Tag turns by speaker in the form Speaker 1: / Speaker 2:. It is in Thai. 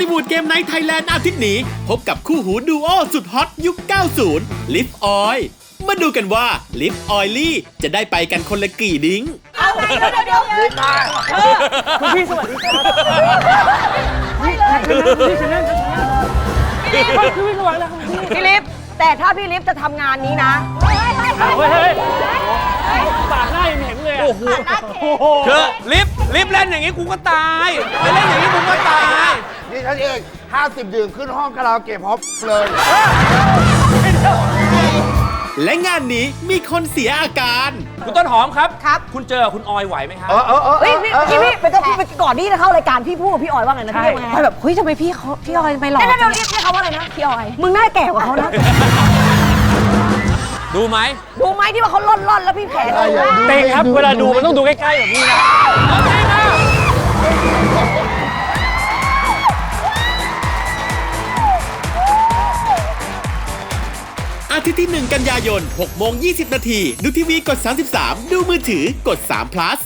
Speaker 1: ลีวูดเกมไนท์ไทยแลนด์อาทิตย์นี้ พบกับคู่หูดูโอสุดฮอตยุค 90 ลิฟออย มาดูกันว่าลิฟออยลี่จะได้ไปกันคนละกี่ดิ้ง
Speaker 2: เอาไงเดี๋ยวเดี๋ยวเดี๋ยว
Speaker 3: คุณพี่สวัสดีครับ
Speaker 2: ให้เลย
Speaker 3: พี่ชนะพี่สวัสดีแล้วคุณพี่
Speaker 2: พี่ลิฟแต่ถ้าพี่ลิฟจะทำงานนี้นะ
Speaker 3: เฮ้ยเฮ้ยปากหน้ายังเห็นเลยอะ
Speaker 4: โอ้โหคือลิฟลิฟเล่นอย่างนี้กูก็ตายไปเล่นอย่างนี้กูก็ตาย
Speaker 5: นี่ ฉันเอง 50 ดื่มขึ้นห้องคาราโอเกะพร้อมเลย
Speaker 1: และงานนี้มีคนเสียอาการ
Speaker 4: คุณต้นหอมครับ
Speaker 2: ครับ
Speaker 4: คุณเจอคุณออยไหวไหมครับ
Speaker 5: เออเออเออ
Speaker 2: เฮ้ยพี่พี่พี่เป็นพี่ก่อนที่จะเข้ารายการพี่พูดกับพี่ออยว่าไงนะพี่เรียกว่าไง
Speaker 6: พลอยแบบเฮ้ยทำไมพี่เขาพี่ออยทำไมหล่อ
Speaker 2: เดี๋ยว
Speaker 6: จั
Speaker 2: เดี๋ยว
Speaker 6: ง
Speaker 2: เรียกเขาว่าอะไรนะ
Speaker 6: พี่ออย
Speaker 2: มึงหน้าแก่กว่าเขานะ
Speaker 4: ดูไหม
Speaker 2: ดูไหมที่ว่าเขาล่อนล่อนๆแล้วพี่แผลเลย
Speaker 3: เต็งครับ เวลาดูมันต้องดูใกล้ๆแบบนี้นะ
Speaker 1: อาทิตย์ที่ 1 กันยายน6โมง20 นาที ดูทีวีกด 33 ดูมือถือกด3 plus